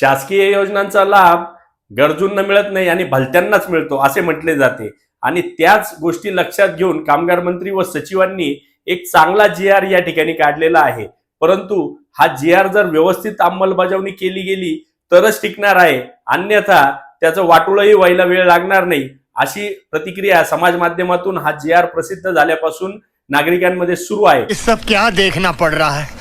शासकीय योजनांचा लाभ गरजूंना मिळत नाही आणि भलत्यांनाच मिळतो असे म्हटले जाते. आणि त्याच गोष्टी लक्षात घेऊन कामगार मंत्री व सचिवांनी एक चांगला जी आर या ठिकाणी काढलेला आहे. परंतु हा जी आर जर व्यवस्थित अंमलबजावणी केली गेली तरच टिकणार आहे. अन्यथा त्याचं वाटोळही व्हायला वेळ लागणार नाही. अशी प्रतिक्रिया समाज माध्यमातून हा जी आर प्रसिद्ध झाल्यापासून नागरिकांमध्ये सुरू आहे. सब क्या देखना पड़ रहा है?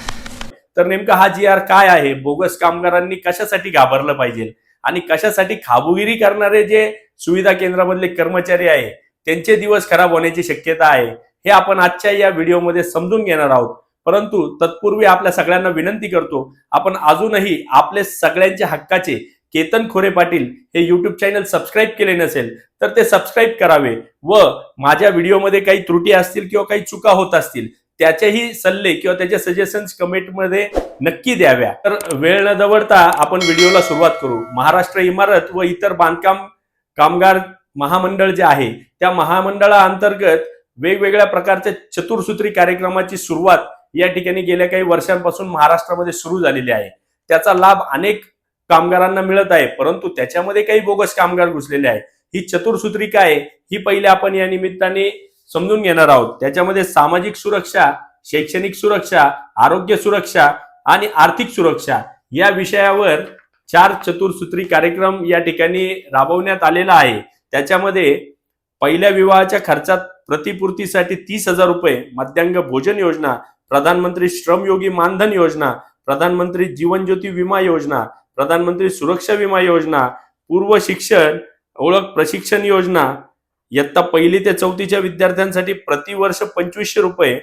तर नेमका हा जी आर काय आहे? बोगस कामगारांनी कशासाठी घाबरलं पाहिजे? आणि कशासाठी खाबुगिरी करणारे जे सुविधा केंद्रामधले कर्मचारी आहे त्यांचे दिवस खराब होण्याची शक्यता आहे हे आपण आजच्या या व्हिडिओमध्ये समजून घेणार आहोत. परंतु तत्पूर्वी आपल्या सगळ्यांना विनंती करतो आपण अजूनही आपले सगळ्यांच्या हक्काचे केतन खोरे पाटील हे युट्यूब चॅनल सबस्क्राईब केले नसेल तर ते सबस्क्राईब करावे व माझ्या व्हिडिओमध्ये काही त्रुटी असतील किंवा काही चुका होत असतील त्याचेही सल्ले किंवा त्याचे सजेशन्स कमेंटमध्ये नक्की द्याव्या. तर वेळ न दवडता आपण व्हिडिओला सुरुवात करू. महाराष्ट्र इमारत व इतर बांधकाम कामगार महामंडळ जे आहे त्या महामंडळाअंतर्गत वेगवेगळ्या प्रकारच्या चतुर्सूत्री कार्यक्रमाची सुरुवात या ठिकाणी गेल्या काही वर्षांपासून महाराष्ट्रामध्ये सुरू झालेली आहे. त्याचा लाभ अनेक कामगारांना मिळत आहे परंतु त्याच्यामध्ये काही बोगस कामगार घुसलेले आहे ही चतुर्सूत्री काय ही पहिले आपण या निमित्ताने समजून घेणार आहोत. त्याच्यामध्ये सामाजिक सुरक्षा शैक्षणिक सुरक्षा आरोग्य सुरक्षा आणि आर्थिक सुरक्षा या विषयावर चार चतुर्सूत्री कार्यक्रम या ठिकाणी राबवण्यात आलेला आहे. त्याच्यामध्ये पहिल्या विवाहाच्या खर्चात प्रतिपूर्तीसाठी तीस हजार रुपये मध्यांग भोजन योजना प्रधानमंत्री श्रमयोगी मानधन योजना प्रधानमंत्री जीवन ज्योती विमा योजना प्रधानमंत्री सुरक्षा विमा योजना पूर्व शिक्षण ओळख प्रशिक्षण योजना इयत्ता पहिली ते चौथीच्या विद्यार्थ्यांसाठी प्रतिवर्ष पंचवीसशे रुपये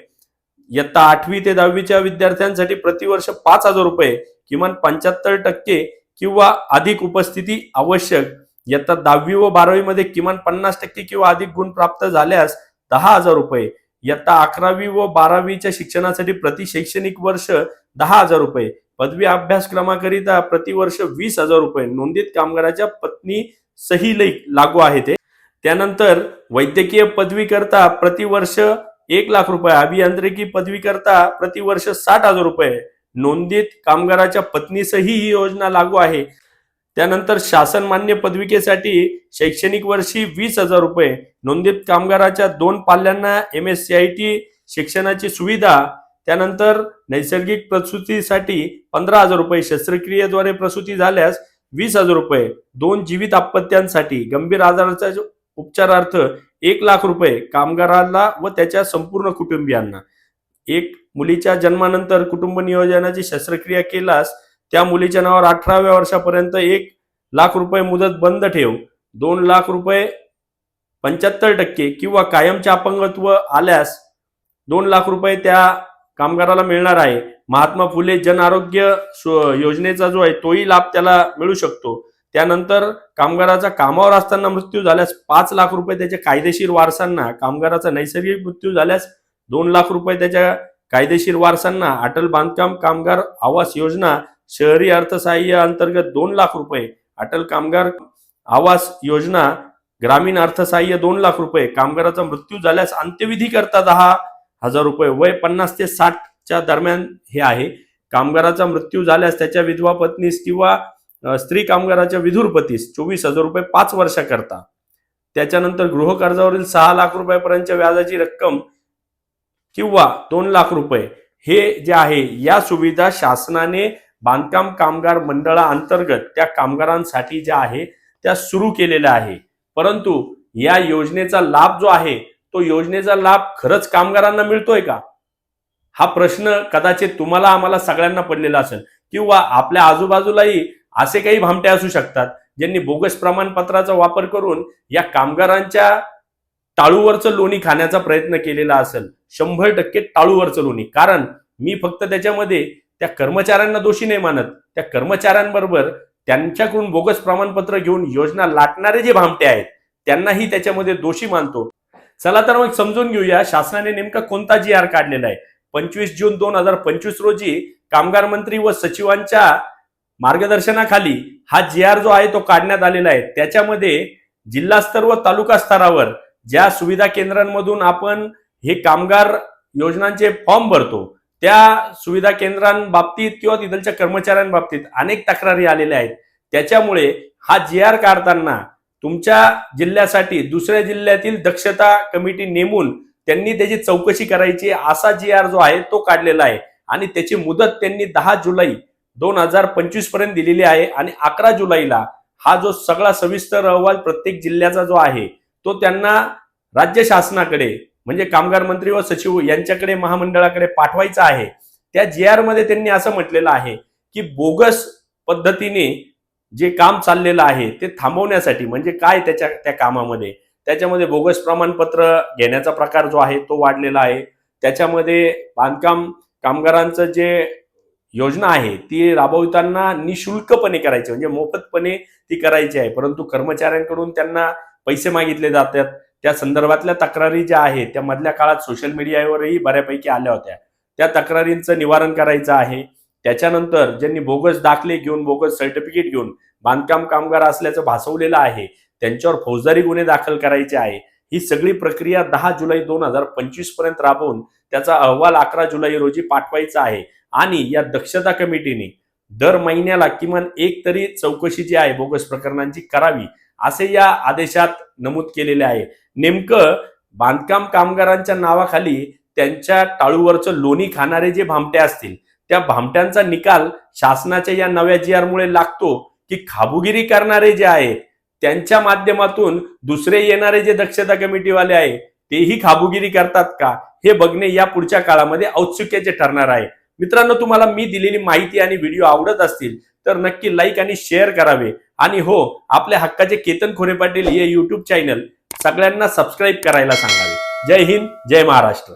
इयत्ता आठवी ते दहावीच्या विद्यार्थ्यांसाठी प्रतिवर्ष पाच हजार रुपये किमान पंच्याहत्तर टक्के किंवा अधिक उपस्थिती आवश्यक. इयत्ता दहावी व बारावीमध्ये किमान पन्नास टक्के किंवा अधिक गुण प्राप्त झाल्यास दहा हजार रुपये. इयत्ता अकरावी व बारावीच्या शिक्षणासाठी प्रति शैक्षणिक वर्ष दहा हजार रुपये. पदवी अभ्यासक्रमाकरिता प्रतिवर्ष वीस हजार रुपये. नोंदीत कामगाराच्या पत्नी सही लागू आहे ते. त्यानंतर वैद्यकीय पदवीकरता प्रतिवर्ष एक लाख रुपये अभियांत्रिकी पदवीकरता प्रतिवर्ष साठ हजार रुपये नोंदित कामगाराच्या पत्नीसही ही योजना लागू आहे. त्यानंतर शासन मान्य पदविकेसाठी शैक्षणिक वर्षी वीस हजार रुपये नोंदित कामगाराच्या दोन पाल्यांना M S C I T शिक्षणाची सुविधा त्यानंतर नैसर्गिक प्रसूतीसाठी पंधरा हजार रुपये शस्त्रक्रियेद्वारे प्रसूती झाल्यास वीस हजार रुपये दोन जीवित आपत्त्यांसाठी गंभीर आजाराच्या उपचारार्थ एक लाख रुपये कामगाराला व त्याच्या संपूर्ण कुटुंबियांना. एक मुलीच्या जन्मानंतर कुटुंब नियोजनाची शस्त्रक्रिया केल्यास त्या मुलीच्या नावावर अठराव्या वर्षापर्यंत एक लाख रुपये मुदत बंद ठेव. दोन लाख रुपये पंच्याहत्तर टक्के किंवा कायमचे अपंगत्व आल्यास दोन लाख रुपये त्या कामगाराला मिळणार आहे. महात्मा फुले जन आरोग्य योजनेचा जो आहे तोही लाभ त्याला मिळू शकतो. त्यानंतर कामगाराचा कामावर असताना मृत्यू झाल्यास पाच लाख रुपये त्याच्या कायदेशीर वारसांना कामगाराचा नैसर्गिक मृत्यू झाल्यास दोन लाख रुपये त्याच्या कायदेशीर वारसांना अटल बांधकाम कामगार आवास योजना शहरी अर्थसहाय्य अंतर्गत दोन लाख रुपये अटल कामगार आवास योजना ग्रामीण अर्थसहाय्य दोन लाख रुपये कामगाराचा मृत्यू झाल्यास अंत्यविधी करता दहा हजार रुपये. वय पन्नास ते साठच्या दरम्यान हे आहे. कामगाराचा मृत्यू झाल्यास त्याच्या विधवा पत्नीस किंवा स्त्री कामगाराच्या विधुरपतीस चोवीस हजार रुपये पाच वर्षाकरता. त्याच्यानंतर गृहकर्जावरील सहा लाख रुपयापर्यंतच्या व्याजाची रक्कम किंवा दोन लाख रुपये हे जे आहे या सुविधा शासनाने बांधकाम कामगार मंडळाअंतर्गत त्या कामगारांसाठी ज्या आहे त्या सुरू केलेल्या आहे. परंतु या योजनेचा लाभ जो आहे तो योजनेचा लाभ खरंच कामगारांना मिळतोय का? हा प्रश्न कदाचित तुम्हाला आम्हाला सगळ्यांना पडलेला असेल. किंवा आपल्या आजूबाजूलाही असे काही भामटे असू शकतात ज्यांनी बोगस प्रमाणपत्राचा वापर करून या कामगारांच्या टाळूवरचं लोणी खाण्याचा प्रयत्न केलेला असेल. शंभर टक्के टाळूवरचं लोणी. कारण मी फक्त त्याच्यामध्ये त्या कर्मचाऱ्यांना दोषी नाही मानत. त्या कर्मचाऱ्यांबरोबर त्यांच्याकडून बोगस प्रमाणपत्र घेऊन योजना लाटणारे जे भामटे आहेत त्यांनाही त्याच्यामध्ये दोषी मानतो. चला तर मग समजून घेऊया शासनाने नेमका कोणता जी आर काढलेला आहे. पंचवीस जून दोन हजार पंचवीस रोजी कामगार मंत्री व सचिवांच्या मार्गदर्शनाखाली हा जी आर जो आहे तो काढण्यात आलेला आहे. त्याच्यामध्ये जिल्हास्तर व तालुका स्तरावर ज्या सुविधा केंद्रांमधून आपण हे कामगार योजनांचे फॉर्म भरतो त्या सुविधा केंद्रांबाबतीत किंवा तिथलच्या कर्मचाऱ्यांबाबतीत अनेक तक्रारी आलेल्या आहेत. त्याच्यामुळे हा जी आर काढताना तुमच्या जिल्ह्यासाठी दुसऱ्या जिल्ह्यातील दक्षता कमिटी नेमून त्यांनी त्याची चौकशी करायची असा जी आर जो आहे तो काढलेला आहे. आणि त्याची मुदत त्यांनी दहा जुलै दोन हजार पंचवीसपर्यंत दिलेली आहे आणि अकरा जुलैला हा जो सगळा सविस्तर अहवाल प्रत्येक जिल्ह्याचा जो आहे तो त्यांना राज्य शासनाकडे म्हणजे कामगार मंत्री व सचिव यांच्याकडे महामंडळाकडे पाठवायचा आहे. त्या जी आरमध्ये त्यांनी असं म्हटलेलं आहे की बोगस पद्धतीने जे काम चाललेलं आहे ते थांबवण्यासाठी म्हणजे काय त्याच्या त्या कामामध्ये त्याच्यामध्ये बोगस प्रमाणपत्र घेण्याचा प्रकार जो आहे तो वाढलेला आहे. त्याच्यामध्ये बांधकाम कामगारांचं जे योजना आहे ती राबवताना निशुल्कपणे करायची म्हणजे मोफतपणे ती करायची आहे. परंतु कर्मचाऱ्यांकडून त्यांना पैसे मागितले जातात. त्या संदर्भातल्या तक्रारी ज्या आहेत त्या मधल्या काळात सोशल मीडियावरही बऱ्यापैकी आल्या होत्या. त्या तक्रारींचं निवारण करायचं आहे. त्याच्यानंतर ज्यांनी बोगस दाखले घेऊन बोगस सर्टिफिकेट घेऊन बांधकाम कामगार असल्याचं भासवलेलं आहे त्यांच्यावर फौजदारी गुन्हे दाखल करायचे आहे. ही सगळी प्रक्रिया दहा जुलै दोन हजार पंचवीसपर्यंत राबवून त्याचा अहवाल अकरा जुलै रोजी पाठवायचा आहे. आणि या दक्षता कमिटीने दर महिन्याला किमान एक तरी चौकशी जी आहे बोगस प्रकरणांची करावी असे या आदेशात नमूद केलेले आहे. नेमकं बांधकाम कामगारांच्या नावाखाली त्यांच्या टाळूवरचं लोणी खाणारे जे भामटे असतील त्या भामट्यांचा निकाल शासनाच्या या नव्या जी आरमुळे लागतो की खाबुगिरी करणारे जे आहेत त्यांच्या माध्यमातून दुसरे येणारे जे दक्षता कमिटीवाले आहे तेही खाबुगिरी करतात का? हे बघणे या पुढच्या काळामध्ये औत्सुक्याचे ठरणार आहे. मित्रांनो तुम्हाला मी दिलेली माहिती आणि व्हिडिओ आवडत असतील तर नक्की लाईक आणि शेअर करावे. आणि हो आपल्या हक्काचे केतन खोरे पाटील हे युट्यूब चॅनल सगळ्यांना सबस्क्राईब करायला सांगावे. जय हिंद जय महाराष्ट्र.